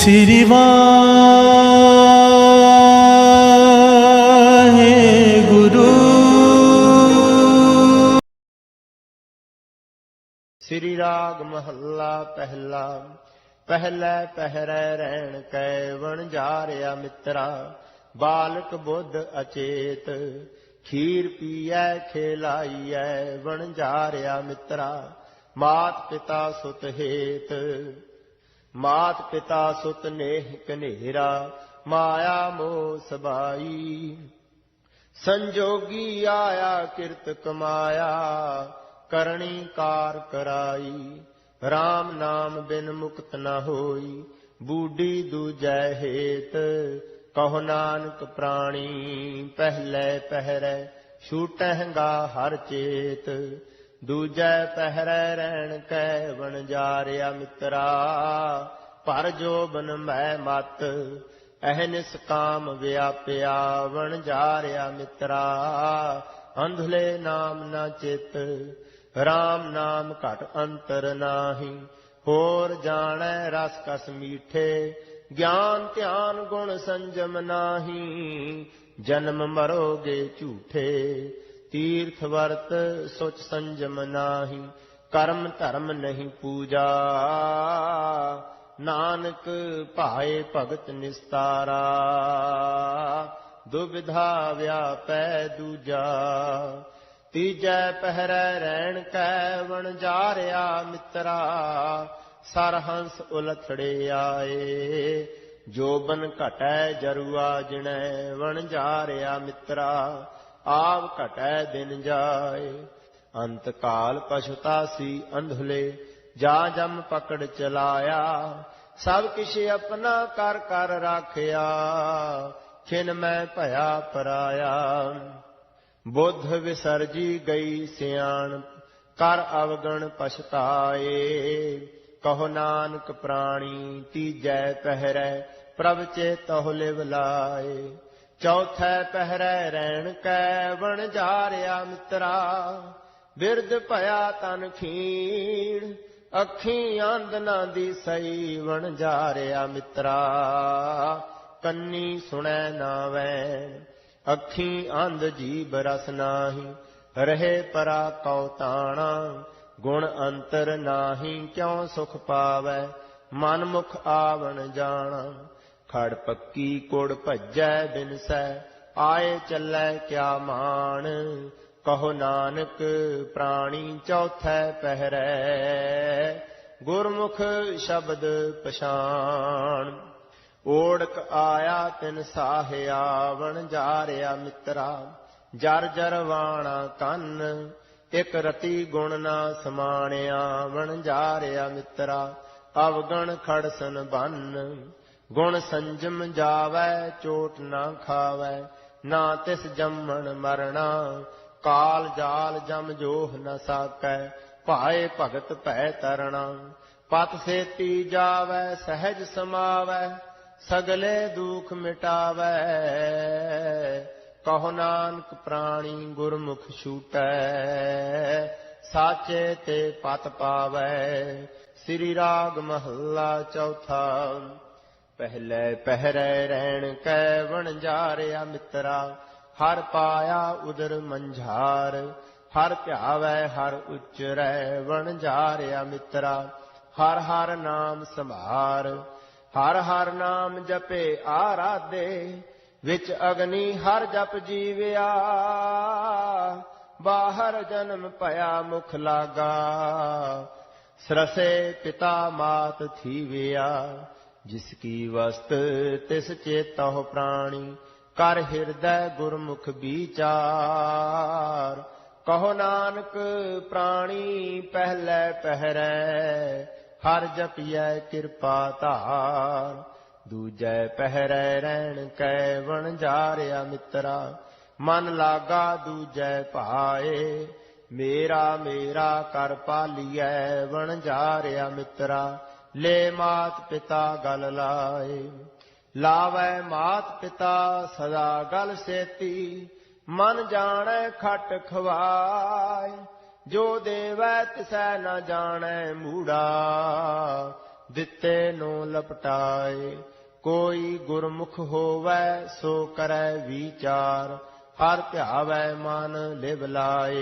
ਸ੍ਰੀ ਗੁਰੂ ਸ੍ਰੀ ਰਾਗ ਮਹੱਲਾ ਪਹਿਲਾ ਪਹਿਲੇ ਪਹਿਰੇ ਰਹਿਣ ਕੈ ਵਣ ਜਾਰਿਆ ਮਿੱਤਰਾ ਬਾਲਕ ਬੁੱਧ ਅਚੇਤ ਖੀਰ ਪੀਐ ਖੇਲਾਈਐ ਵਣ ਜਾਰਿਆ ਮਿੱਤਰਾ ਮਾਤ ਪਿਤਾ ਸੁਤ ਹੇਤ ਮਾਤ ਪਿਤਾ ਸੁਤ ਨੇਹ ਕਨੇਰਾ ਮਾਇਆ ਮੋਹ ਸਬਾਈ। ਸੰਜੋਗੀ ਆਇਆ ਕਿਰਤ ਕਮਾਇਆ, ਕਰਣੀ ਕਾਰ ਕਰਾਈ। RAM ਨਾਮ ਬਿਨ ਮੁਕਤ ਨਾ ਹੋਈ, ਬੂਢੀ ਦੂਜੈ ਹੇਤ, ਕਹੋ ਨਾਨਕ ਪ੍ਰਾਣੀ। ਪਹਿਲੇ ਪਹਿਰੇ, ਛੂਟਹਿਗਾ ਹਰ ਚੇਤ। ਦੂਜੈ ਪਹਿਰੈ ਰਹਿਣ ਕੈ ਵਣ ਜਾਰਿਆ ਮਿੱਤਰਾ ਪਰ ਜੋਬਨ ਮੈਂ ਮਤ ਅਹਨਿਸ ਕਾਮ ਵਿਆਪਿਆ ਵਣ ਜਾਰਿਆ ਮਿੱਤਰਾ। ਅੰਧਲੇ ਨਾਮ ਨਾ ਚਿਤ RAM ਨਾਮ ਘਟ ਅੰਤਰ ਨਾਹੀ, ਹੋਰ ਜਾਣੈ ਰਸ ਕਸ ਮੀਠੇ, ਗਿਆਨ ਧਿਆਨ ਗੁਣ ਸੰਜਮ ਨਾਹੀ, ਜਨਮ ਮਰੋਗੇ ਝੂਠੇ। ਤੀਰਥ ਵਰਤ ਸੁਚ ਸੰਜਮ ਨਾਹੀ, ਕਰਮ ਧਰਮ ਨਹੀਂ ਪੂਜਾ। ਨਾਨਕ ਭਾਏ ਭਗਤ ਨਿਸਤਾਰਾ, ਦੁਬਿਧਾ ਵਿਆਪੈ ਦੂਜਾ। ਤੀਜੈ ਪਹਿਰੈ ਰਹਿਣ ਕੈ ਵਣ ਜਾਰਿਆ ਮਿੱਤਰਾ, ਸਰਹੰਸ ਉਲਥੜੇ ਆਏ। ਜੋਬਨ ਘਟੈ ਜਰੂਆ ਜਿਣੈ ਵਣ ਜਾਰਿਆ ਮਿੱਤਰਾ ਆਵ ਘਟੈ ਦਿਨ ਜਾਏ। ਅੰਤ ਕਾਲ ਪਛਤਾਸੀ ਅੰਧਲੇ, ਜਾ ਜਮ ਪਕੜ ਚਲਾਇਆ। ਸਭ ਕਿਛ ਆਪਣਾ ਕਰ ਕਰ ਰਾਖਿਆ, ਖਿਨ ਮੈਂ ਭਇਆ ਪਰਾਇਆ। ਬੁੱਧ ਵਿਸਰਜੀ ਗਈ ਸਿਆਣ, ਕਰ ਅਵਗਣ ਪਛਤਾਏ। ਕਹੋ ਨਾਨਕ ਪ੍ਰਾਣੀ, ਤੀਜੈ ਪਹਿਰੈ, ਪ੍ਰਭ ਚੇਤਹੁ ਲਿਵ ਲਾਏ। ਚੌਥੈ ਪਹਿਰੈ ਰਹਿਣ ਕੈ ਬਣ ਜਾਰਿਆ ਮਿੱਤਰਾ, ਬਿਰਧ ਭਇਆ ਤਨ ਖੀਣ, ਅੱਖੀ ਆਂਦਨਾ ਦੀ ਸਈ ਵਣ ਜਾਰਿਆ ਮਿੱਤਰਾ। ਕੰਨੀ ਸੁਣੈ ਨਾ ਅੱਖੀਂ ਅੱਖੀ ਅੰਧ ਜੀਬ ਰਸ ਨਾਹੀ, ਰਹੇ ਪਰਾ ਕਉ ਤਾਣਾ, ਗੁਣ ਅੰਤਰ ਨਾਹੀ, ਕਿਉ ਸੁਖ ਪਾਵੈ, ਮਨ ਮੁਖ ਆਵਣ ਜਾਣਾ। ਖੜ ਪੱਕੀ ਕੋੜ ਭੱਜੈ ਬਿਨਸੈ ਆਏ ਚੱਲੈ ਕਿਆ ਮਾਨ ਕਹੋ ਨਾਨਕ, ਪ੍ਰਾਣੀ ਚੌਥੈ ਪਹਿਰੈ। ਗੁਰਮੁਖ ਸ਼ਬਦ ਪਛਾਣ, ਓੜਕ ਆਇਆ ਤਿਨ ਸਾਹਿਆ ਵਣ ਜਾਰਿਆ ਮਿੱਤਰਾ। ਜਰ ਜਰ ਵਾਣਾ ਕੰਨ, ਇਕ ਰਤੀ ਗੁਣ ਨਾ ਸਮਾਣਿਆ ਵਣ, ਜਾਰਿਆ ਮਿੱਤਰਾ। ਅਵਗਣ ਖੜਸਨ ਬੰਨ ਗੁਣ ਸੰਜਮ ਜਾਵੈ, ਚੋਟ ਨਾ ਖਾਵੈ। ਨਾ ਤਿਸ ਜੰਮਣ ਮਰਣਾ, ਕਾਲ ਜਾਲ ਜਮ ਜੋਹ ਨ ਸਾਕੈ। ਭਾਏ ਭਗਤ ਭੈ ਤਰਣਾ, ਪਤ ਸੇਤੀ ਜਾਵੈ, ਸਹਿਜ ਸਮਾਵੈ, ਸਗਲੇ ਦੁਖ ਮਿਟਾਵੈ। ਕਹੋ ਨਾਨਕ ਪ੍ਰਾਣੀ ਗੁਰਮੁਖ ਛੂਟੈ, ਸਾਚੇ ਤੇ ਪਤ ਪਾਵੈ। ਸ੍ਰੀ ਰਾਗ ਮਹੱਲਾ ਚੌਥਾ ਪਹਿਲੇ ਪਹਿਰੇ ਰਹਿਣ ਕੈ ਵਣ ਜਾਰਿਆ ਮਿੱਤਰਾ, ਹਰ ਪਾਇਆ ਉਦਰ ਮੰਝਾਰ, ਹਰ ਧਿਆਵੈ ਹਰ ਉਚਰੈ ਵਣ ਜਾਰਿਆ ਮਿੱਤਰਾ, ਹਰ ਹਰ ਨਾਮ ਸੰਭਾਰ, ਹਰ ਹਰ ਨਾਮ ਜਪੇ ਆਰਾਧੇ, ਵਿੱਚ ਅਗਨੀ ਹਰ ਜਪ ਜੀਵਿਆ, ਬਾਹਰ ਜਨਮ ਭਇਆ ਮੁਖ ਲਾਗਾ, ਸਰਸੇ ਪਿਤਾ ਮਾਤ ਥੀਵਿਆ ਜਿਸ ਕੀ ਵਸਤ ਤਿਸ ਚੇਤਹੁ ਪ੍ਰਾਣੀ, ਕਰ ਹਿਰਦੈ ਗੁਰਮੁਖ ਵਿਚਾਰ। ਕਹੋ ਨਾਨਕ, ਪ੍ਰਾਣੀ ਪਹਿਲੇ ਪਹਿਰੈ, ਹਰ ਜਪਿਐ ਕਿਰਪਾ ਧਾਰ। ਦੂਜੈ ਪਹਿਰੈ ਰਹਿਣ ਕੈ ਵਣ ਜਾਰਿਆ ਮਿੱਤਰਾ, ਮਨ ਲਾਗਾ ਦੂਜੈ ਭਾਏ। ਮੇਰਾ ਮੇਰਾ ਕਰ ਪਾਲੀਐ ਵਣ ਜਾਰਿਆ ਮਿੱਤਰਾ ਲੈ ਮਾਤ ਪਿਤਾ ਗਲ ਲਾਏ। ਲਾਵੈ ਮਾਤ ਪਿਤਾ ਸਦਾ ਗਲ ਸੇਤੀ। ਮਨ ਜਾਣੈ ਖਟ ਖਵਾਏ। ਜੋ ਦੇਵੈ ਤਿਸੈ ਨ ਜਾਣੈ ਮੂੜਾ। ਦਿੱਤੇ ਨੂੰ ਲਪਟਾਏ। ਕੋਈ ਗੁਰਮੁਖ ਹੋਵੈ ਸੋ ਕਰੈ ਵਿਚਾਰ। ਹਰ ਧਿਆਵੈ ਮਨ ਲਿਵ ਲਾਏ।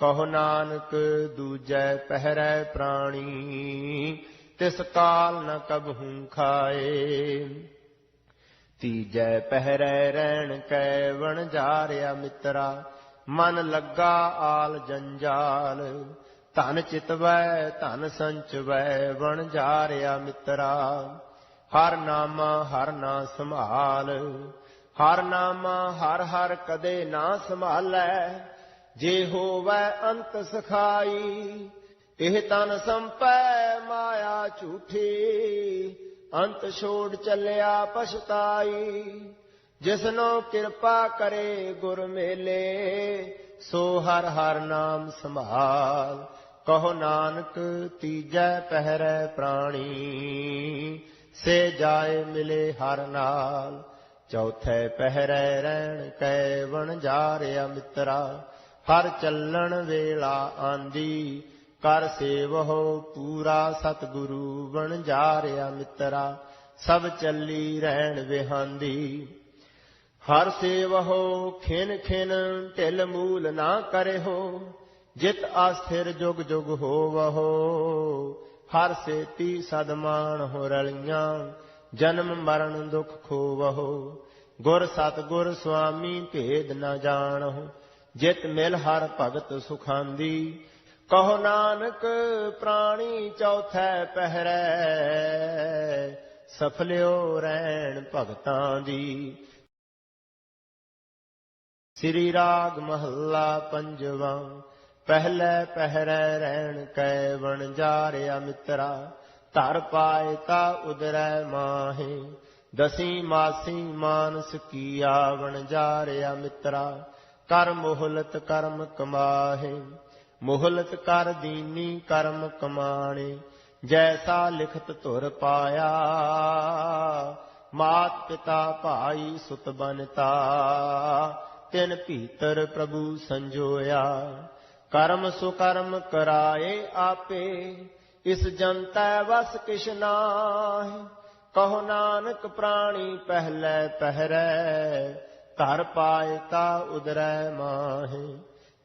ਕਹੋ ਨਾਨਕ, ਦੂਜੈ ਪਹਿਰੈ ਪ੍ਰਾਣੀ, ਤਿਸ ਕਾਲ ਨ ਕਬਹੂ ਖਾਏ। ਤੀਜੈ ਪਹਿਰੈ ਰਹਿਣ ਕੈ ਵਣ ਜਾਰਿਆ ਮਿੱਤਰਾ, ਮਨ ਲੱਗਾ ਆਲ ਜੰਜਾਲ। ਧਨ ਚਿਤਵੈ, ਧਨ ਸੰਚਵੈ, ਵਣ ਜਾਰਿਆ ਮਿੱਤਰਾ। ਹਰ ਨਾਮਾ ਹਰ ਨਾ ਸੰਭਾਲ, ਹਰ ਨਾਮਾ ਹਰ ਹਰ ਕਦੇ ਨਾ ਸੰਭਾਲੈ। ਜੇ ਹੋਵੈ ਅੰਤ ਸਖਾਈ, ਇਹ ਤਨ ਸੰਪੈ ਮਾਇਆ ਝੂਠੀ। ਅੰਤ ਛੋੜ ਚੱਲਿਆ ਪਛਤਾਈ, ਜਿਸਨੋ ਕਿਰਪਾ ਕਰੇ ਗੁਰ ਮੇਲੇ, ਸੋ ਹਰ ਹਰ ਨਾਮ ਸੰਭਾਲ। ਕਹੋ ਨਾਨਕ, ਤੀਜੈ ਪਹਿਰੈ ਪ੍ਰਾਣੀ, ਸੇ ਜਾਏ ਮਿਲੇ ਹਰ ਨਾਲ। ਚੌਥੇ ਪਹਿਰੈ ਰਹਿਣ ਕੈ ਵਣ ਜਾਰਿਆ ਮਿੱਤਰਾ ਹਰ ਚੱਲਣ ਵੇਲਾ ਆਂਦੀ, ਕਰ ਸੇਵਹੁ ਪੂਰਾ ਸਤਿਗੁਰੂ ਬਣ ਜਾਰਿਆ ਮਿੱਤਰਾ, ਸਭ ਚੱਲੀ ਰਹਿਣ ਵਿਹਾੰਦੀ। ਹਰ ਸੇਵਹੁ ਖਿਨ ਖਿਨ ਢਿਲ ਮੂਲ ਨਾ ਕਰਿਓ ਜਿਤ ਆਸਥਿਰ ਜੁਗ ਜੁਗ ਹੋਵਹੁ। ਹਰ ਸੇਤੀ ਸਦਮਾਨ ਹੋ ਰਲੀਆਂ ਜਨਮ ਮਰਨ ਦੁਖ ਖੋਵਹੁ। ਗੁਰ ਸਤਿਗੁਰ ਸੁਆਮੀ ਭੇਦ ਨਾ ਜਾਣਹੁ ਜਿਤ ਮਿਲ ਹਰ ਭਗਤ ਸੁਖਾਂਦੀ। ਕਹੋ ਨਾਨਕ, ਪ੍ਰਾਣੀ ਚੌਥੈ ਪਹਿਰੈ। ਸਫਲਿਓ ਰਹਿਣ ਭਗਤਾਂ ਦੀ। ਸ੍ਰੀ ਰਾਗ ਮਹੱਲਾ ਪੰਜਵਾ, ਪਹਿਲੇ ਪਹਿਰੈ ਰਹਿਣ ਕੈ ਵਣ ਜਾਰਿਆ ਮਿੱਤਰਾ। ਧਰ ਪਾਏ ਤਾ ਉਦਰੈ ਮਾਹੇ, ਦਸੀ ਮਾਸੀ ਮਾਨਸ ਕੀਆ ਵਣ ਜਾਰਿਆ ਮਿੱਤਰਾ। ਕਰ ਮੋਹਲਤ ਕਰਮ ਕਮਾਹੇ, ਮੋਹਲਤ ਕਰ ਦੀਨੀ ਕਰਮ ਕਮਾਣੇ, ਜੈਸਾ ਲਿਖਤ ਧੁਰ ਪਾਇਆ, ਮਾਤ ਪਿਤਾ ਭਾਈ ਸੁਤ ਬਨਤਾ, ਤਿਨ ਭੀਤਰ ਪ੍ਰਭੂ ਸੰਜੋਇਆ, ਕਰਮ ਸੁਕਰਮ ਕਰਾਏ ਆਪੇ, ਇਸ ਜਨਤੈ ਵਸ ਕਿਛ ਨਾਹਿ, ਕਹੋ ਨਾਨਕ ਪ੍ਰਾਣੀ ਪਹਿਲੇ ਪਹਿਰੈ ਧਰ ਪਾਏ ਤਾ ਉਦਰੈ ਮਾਹੇ,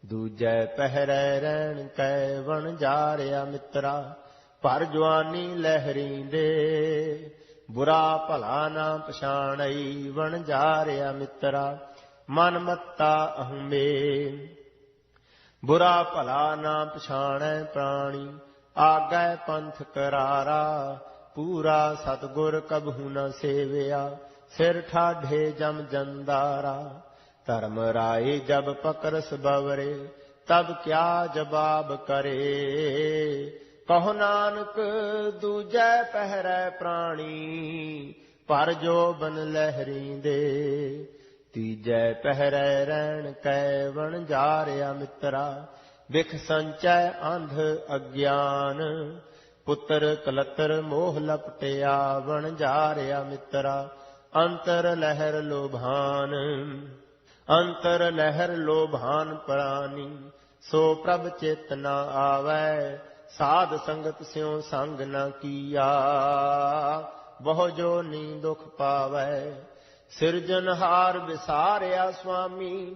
ਦੂਜੈ ਪਹਿਰੈ ਰਹਿਣ ਕੈ ਵਣ ਜਾਰਿਆ ਮਿੱਤਰਾ, ਭਰ ਜਵਾਨੀ ਲਹਿਰੀ ਦੇ ਬੁਰਾ ਭਲਾ ਨਾ ਪਛਾਣਈ ਵਣ ਜਾਰਿਆ ਮਿੱਤਰਾ, ਮਨ ਮੱਤਾ ਅਹਮੇ। ਬੁਰਾ ਭਲਾ ਨਾ ਪਛਾਣੈ ਪ੍ਰਾਣੀ, ਆਗੈ ਪੰਥ ਕਰਾਰਾ, ਪੂਰਾ ਸਤਗੁਰ ਕਬਹੂ ਨ ਸੇਵਿਆ ਸਿਰ ਠਾਢੇ ਜਮ ਜੰਦਾਰਾ, ਧਰਮ ਰਾਏ ਜਬ ਪਕਰਸ ਬਵਰੇ, ਤਬ ਕਿਆ ਜਵਾਬ ਕਰੇ? ਕਹੋ ਨਾਨਕ, ਦੂਜੈ ਪਹਿਰੈ ਪ੍ਰਾਣੀ, ਪਰ ਜੋ ਬਨ ਲਹਿਰੀ ਦੇ ਤੀਜੈ ਪਹਿਰੈ ਰਹਿਣ ਕੈ ਵਣ ਜਾਰਿਆ ਮਿੱਤਰਾ, ਵਿਖ ਸੰਚੈ ਅੰਧ ਅਗਿਆਨ, ਪੁੱਤਰ ਕਲਤਰ ਮੋਹ ਲਪਟਿਆ ਵਣ ਜਾਰਿਆ ਮਿੱਤਰਾ ਅੰਤਰ ਲਹਿਰ ਲੋਭਾਨ, ਅੰਤਰ ਲਹਿਰ ਲੋਭਾਨ ਪ੍ਰਾਨੀ, ਸੋ ਪ੍ਰਭ ਚਿਤ ਨ ਆਵੈ, ਸਾਧ ਸੰਗਤ ਸਿਉ ਸੰਗ ਨਾ ਕੀਆ। ਬਹੁ ਜੋ ਨੀ ਦੁਖ ਪਾਵੈ ਸਿਰਜਨਹਾਰ ਵਿਸਾਰਿਆ ਸੁਆਮੀ,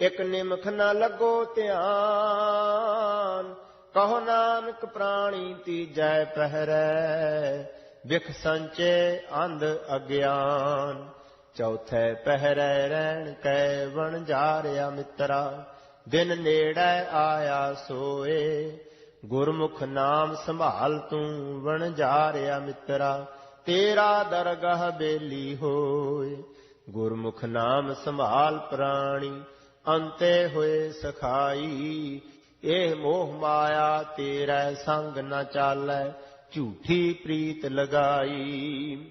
ਇਕ ਨਿਮਖ ਨਾ ਲੱਗੋ ਧਿਆਨ, ਕਹੋ ਨਾਨਕ ਪ੍ਰਾਣੀ ਤੀਜੈ ਪਹਿਰੈ ਵਿਖ ਸੰਚੇ ਅੰਧ ਅਗਿਆਨ। ਚੌਥੇ ਪਹਿਰੈ ਰਹਿਣ ਕੈ ਵਣ ਜਾਰਿਆ ਮਿੱਤਰਾ। ਦਿਨ ਨੇੜੇ ਆਇਆ ਸੋਏ। ਗੁਰਮੁਖ ਨਾਮ ਸੰਭਾਲ ਤੂੰ ਵਣ ਜਾਰਿਆ ਮਿੱਤਰਾ। ਤੇਰਾ ਦਰਗਹ ਬੇਲੀ ਹੋਏ। ਗੁਰਮੁਖ ਨਾਮ ਸੰਭਾਲ ਪ੍ਰਾਣੀ, ਅੰਤੇ ਹੋਏ ਸਖਾਈ। ਇਹ ਮੋਹ ਮਾਇਆ ਤੇਰਾ ਸੰਗ ਨਾ ਚਾਲੈ। ਝੂਠੀ ਪ੍ਰੀਤ ਲਗਾਈ।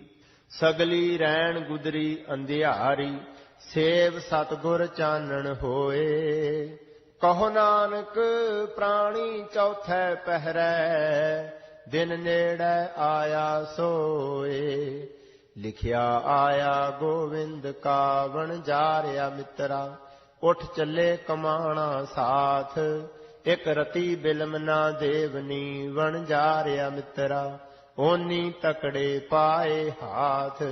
ਸਗਲੀ ਰਹਿਣ ਗੁਦਰੀ ਅੰਧਿਆਰੀ, ਸੇਵ ਸਤਗੁਰ ਚਾਨਣ ਹੋਏ। ਕਹੋ ਨਾਨਕ, ਪ੍ਰਾਣੀ ਚੌਥੈ ਪਹਿਰੈ, ਦਿਨ ਨੇੜੇ ਆਇਆ ਸੋਏ। ਲਿਖਿਆ ਆਇਆ, ਗੋਵਿੰਦ ਕਾਵਣ ਜਾ ਜਾਰਿਆ ਮਿੱਤਰਾ, ਉਠ ਚੱਲੇ ਕਮਾਣਾ ਸਾਥ। ਇਕ ਰਤੀ ਬਿਲਮ ਨਾ ਦੇਵਨੀ ਵਣ ਜਾਰਿਆ ਮਿੱਤਰਾ, ਓਨੀ ਤਕੜੇ ਪਾਏ ਹਾਥ।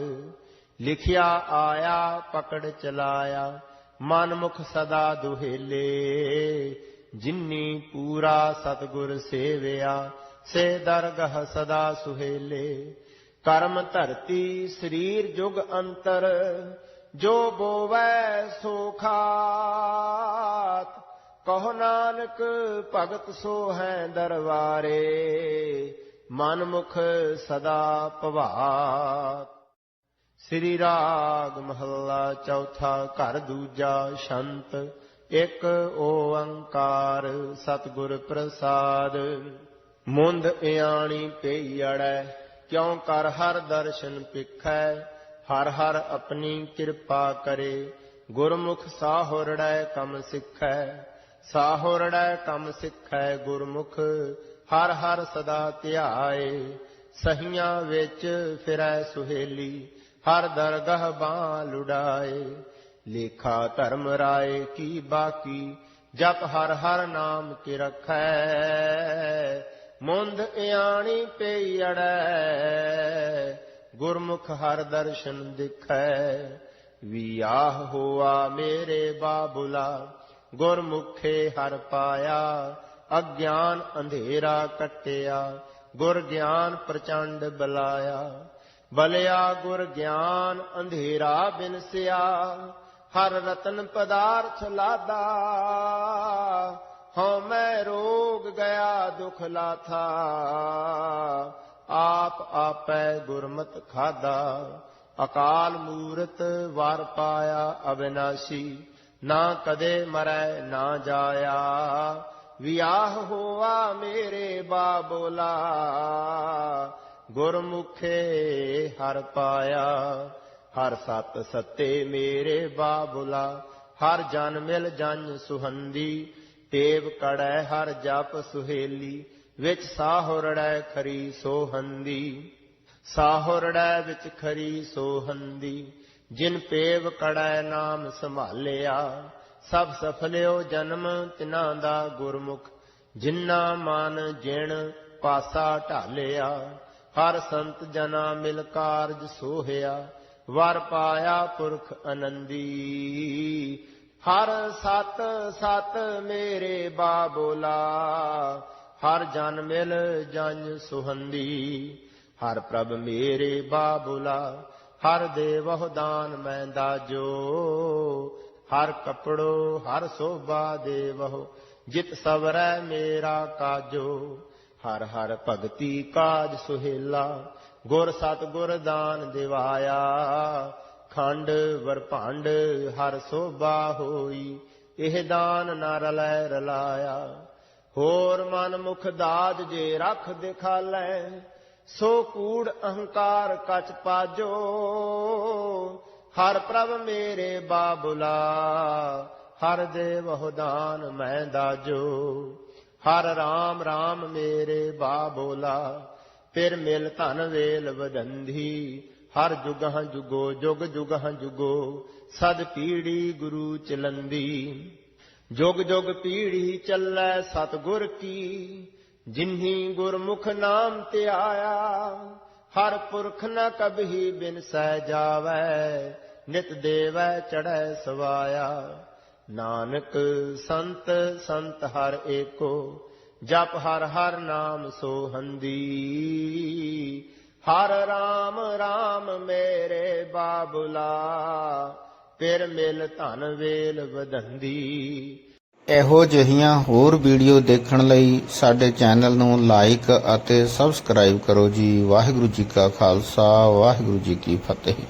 ਲਿਖਿਆ ਆਇਆ, ਪਕੜ ਚਲਾਇਆ ਮਨ ਮੁਖ ਸਦਾ ਦੁਹੇਲੇ। ਜਿਨੀ ਪੂਰਾ ਸਤਗੁਰ ਸੇਵਿਆ, ਸੇ ਦਰਗਹ ਸਦਾ ਸੁਹੇਲੇ। ਕਰਮ ਧਰਤੀ ਸਰੀਰ ਜੁਗ ਅੰਤਰ, ਜੋ ਬੋਵੈ ਸੋ ਖਾਤ। ਕਹੋ ਨਾਨਕ, ਭਗਤ ਸੋ ਹੈ ਦਰਬਾਰੇ ਮਨ ਮੁਖ ਸਦਾ ਭਵਾਤ ਸ੍ਰੀ ਰਾਗ ਮਹੱਲਾ ਚੌਥਾ ਘਰ ਦੂਜਾ ਸ਼ੰਤ, ਇੱਕ ਓੰਕਾਰ ਸਤਿਗੁਰ ਪ੍ਰਸਾਦ। ਮੁੰਦ ਇਆਣੀ ਪਈੜੈ ਕਿਉ ਕਰ ਹਰ ਦਰਸ਼ਨ ਪਿਖੈ, ਹਰ ਹਰ ਆਪਣੀ ਕਿਰਪਾ ਕਰੇ। ਗੁਰਮੁਖ ਸਾਹੁਰੜੈ ਕਮ ਸਿੱਖੈ ਸਾਹੁਰੜੈ ਕਮ ਸਿੱਖੈ ਗੁਰਮੁਖ, ਹਰ ਹਰ ਸਦਾ ਧਿਆਏ। ਸਹੀਆਂ ਵਿੱਚ ਫਿਰੈ ਸੁਹੇਲੀ, ਹਰ ਦਰਗਹ ਬਾਹ ਲੁਡਾਏ ਲੇਖਾ ਧਰਮ ਰਾਏ ਕੀ ਬਾਕੀ, ਜਪ ਹਰ ਹਰ ਨਾਮ ਕਿ ਰਖੈ। ਮੁੰਦ ਇਆਣੀ ਪਈੜੈ ਗੁਰਮੁਖ ਹਰ ਦਰਸ਼ਨ ਦਿਖੈ। ਵਿਆਹ ਹੋਆ ਮੇਰੇ ਬਾਬੁਲਾ ਗੁਰਮੁਖੇ ਹਰ ਪਾਇਆ, ਅਗਿਆਨ ਅੰਧੇਰਾ ਕਟਿਆ, ਗੁਰ ਗਿਆਨ ਪ੍ਰਚੰਡ ਬਲਾਇਆ। ਬਲਿਆ ਗੁਰ ਗਿਆਨ ਅੰਧੇਰਾ ਬਿਨਸਿਆ, ਹਰ ਰਤਨ ਪਦਾਰਥ ਲਾਦਾ। ਹਉ ਮੈਂ ਰੋਗ ਗਿਆ, ਦੁਖ ਲਾਥਾ। ਆਪ ਆਪੈ ਗੁਰਮਤ ਖਾਦਾ ਅਕਾਲ ਮੂਰਤ ਵਾਰ ਪਾਇਆ ਅਬਿਨਾਸ਼ੀ ਨਾ ਕਦੇ ਮਰੈ ਨਾ ਜਾਇਆ। ਵਿਆਹ ਹੋਆ ਮੇਰੇ ਬਾਬੋਲਾ, ਗੁਰਮੁਖੇ ਹਰ ਪਾਇਆ। ਹਰ ਸਤ ਸੱਤੇ ਮੇਰੇ ਬਾਬੁਲਾ, ਹਰ ਜਨ ਮਿਲ ਜਨ ਸੁਹੰਦੀ। ਟੇਵ ਕੜੈ ਹਰ ਜਪ ਸੁਹੇਲੀ, ਵਿੱਚ ਸਾਹੁਰੜੈ ਖਰੀ ਸੋਹੰਦੀ। ਸਾਹੁਰੜੈ ਵਿੱਚ ਖਰੀ ਸੋਹੰਦੀ। ਜਿਨ ਪੇਵ ਕੜੈ ਨਾਮ ਸੰਭਾਲਿਆ, ਸਭ ਸਫਲਿਓ ਜਨਮ ਤਿਨਾਂ ਦਾ ਗੁਰਮੁਖ ਜਿਨ੍ਹਾਂ ਮਨ ਜਿਣ ਪਾਸਾ ਢਾਲਿਆ, ਹਰ ਸੰਤ ਜਨਾ ਮਿਲ ਕਾਰਜ ਸੋਹਿਆ, ਵਰ ਪਾਇਆ ਪੁਰਖ ਆਨੰਦੀ। ਹਰ ਸਤ ਸਤ ਮੇਰੇ ਬਾਬੋਲਾ, ਹਰ ਜਨ ਮਿਲ ਜਨ ਸੁਹੰਦੀ, ਹਰ ਪ੍ਰਭ ਮੇਰੇ ਬਾਬੋਲਾ ਹਰ ਦੇਵਹੁ ਦਾਨ ਮੈਂ ਦਾਜੋ, ਹਰ ਕਪੜੋ, ਹਰ ਸੋਭਾ ਦੇਵਹੁ, ਜਿਤ ਸਵਰੈ ਮੇਰਾ ਕਾਜੋ। ਹਰ ਹਰ ਭਗਤੀ ਕਾਜ ਸੁਹੇਲਾ, ਗੁਰ ਸਤ ਗੁਰ ਦਾਨ ਦਿਵਾਇਆ। ਖੰਡ ਵਰਭੰਡ ਹਰ ਸੋਭਾ ਹੋਈ, ਇਹ ਦਾਨ ਨਾ ਰਲੈ ਰਲਾਇਆ। ਹੋਰ ਮਨ ਮੁਖ ਦਾਜ ਜੇ ਰਖ ਦਿਖਾਲੈ ਸੋ ਕੂੜ ਅਹੰਕਾਰ ਕਚ ਪਾਜੋ, ਹਰ ਪ੍ਰਭ ਮੇਰੇ ਬਾਬੁਲਾ, ਹਰ ਦੇਵਹੁ ਦਾਨ ਮੈਂ ਦਾਜੋ, ਹਰ ਰਾਮ ਰਾਮ ਮੇਰੇ ਬਾਬੋਲਾ, ਫਿਰ ਮਿਲ ਧਨ ਵੇਲ ਵਦੰਧੀ ਹਰ ਜੁਗਹ ਜੁਗੋ, ਜੁਗ ਜੁਗਹ ਜੁਗੋ, ਸਦ ਪੀੜੀ ਗੁਰੂ ਚਲੰਦੀ। ਜੁਗ ਜੁਗ ਪੀੜੀ ਚੱਲੈ ਸਤਗੁਰ ਕੀ ਜਿਨਹੀ ਗੁਰਮੁਖ ਨਾਮ ਤੇ ਆਇਆ, ਹਰ ਪੁਰਖ ਨ ਕਬਹੀ ਬਿਨ ਸਹਿ ਜਾਵੈ, ਨਿਤ ਦੇਵੈ ਚੜੈ ਸਵਾਇਆ। ਨਾਨਕ ਸੰਤ ਸੰਤ ਹਰ ਏਕੋ, ਜਪ ਹਰ ਹਰ ਨਾਮ ਸੋਹੰਦੀ। ਹਰ ਰਾਮ ਰਾਮ ਮੇਰੇ ਬਾਬੁਲਾ ਫਿਰ ਮਿਲ ਧਨ ਵੇਲ ਵਧੰਦੀ। ਇਹੋ ਜਿਹੀਆਂ ਹੋਰ ਵੀਡੀਓ ਦੇਖਣ ਲਈ ਸਾਡੇ ਚੈਨਲ ਨੂੰ ਲਾਈਕ ਅਤੇ ਸਬਸਕ੍ਰਾਈਬ ਕਰੋ ਜੀ। ਵਾਹਿਗੁਰੂ ਜੀ ਕਾ ਖਾਲਸਾ, ਵਾਹਿਗੁਰੂ ਜੀ ਕੀ ਫਤਿਹ।